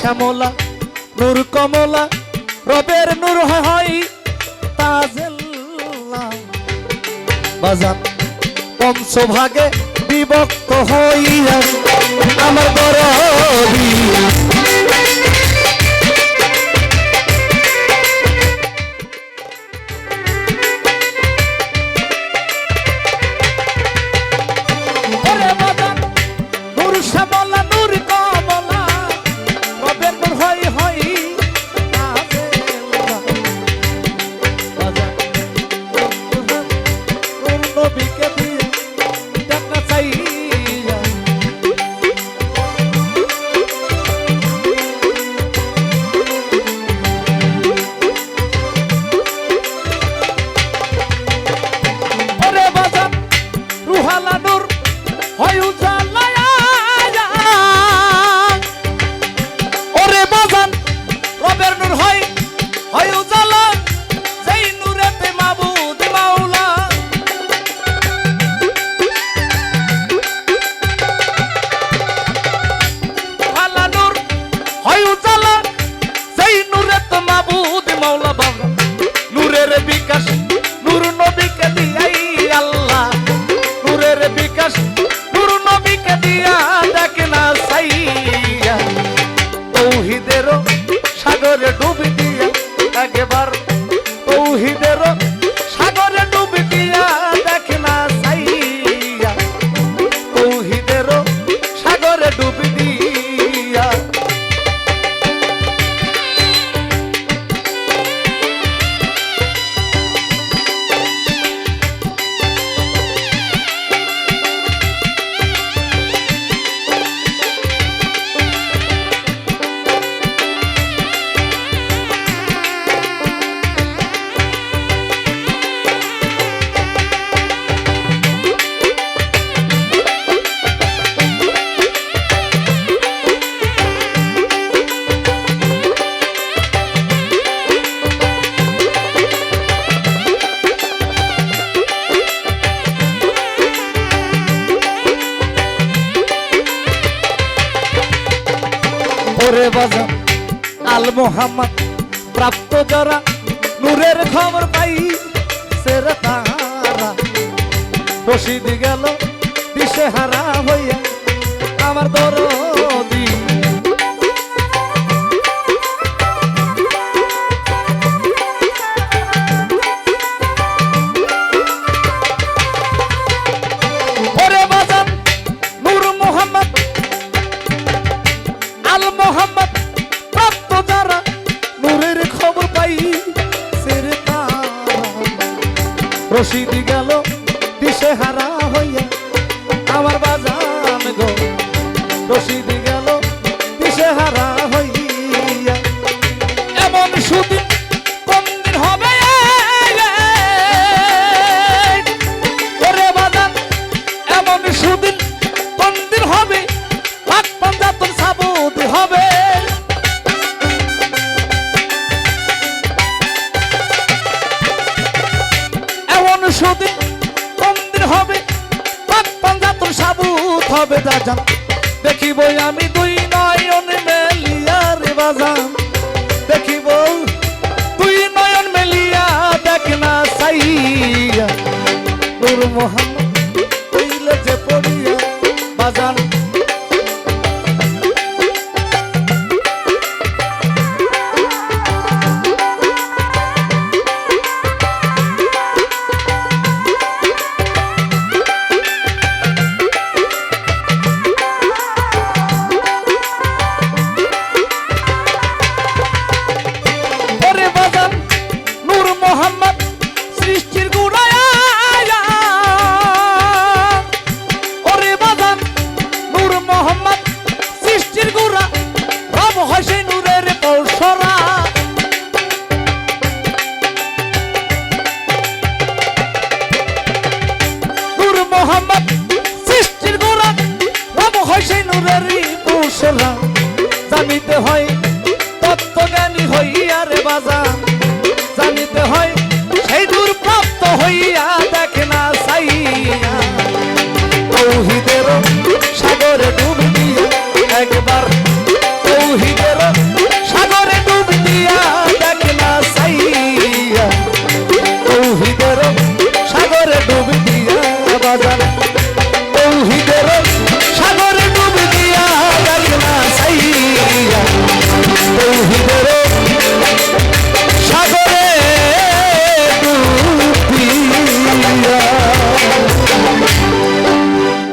শ্যামলা নূর কমলা রবের নূর হয় তাজেল্লা। বাজান পঞ্চভাগে বিভক্ত হইয়া বিকাশ নূর নবীকে দিয়া দেখ না সাইয়া। তৌহিদের সাগরে ডুবি দিয়া একবার তৌহিদের ওরে বাজা, আল মোহাম্মদ, প্রাপ্ত যারা নূরের খবর পাই সেরা তারা। রশিদ গেল দিশে হারা হইয়া, আমার দরদি মোহাম্মদ প্রাপ্ত যারা নূরের খবর পাই সেরে রশিদ গেল দিশে হারা হবে দাজান দেখিব আমি দুই নয়ন মেলিয়া রে বাজান। দেখিব দুই নয়ন মেলিয়া দেখ না সাইয়া। নূর মোহাম্মদ জানিতে হয় তত্ত্ব জ্ঞানী হইয়া রে বাজা জানিতে হয় সেই দূর প্রাপ্ত হইয়া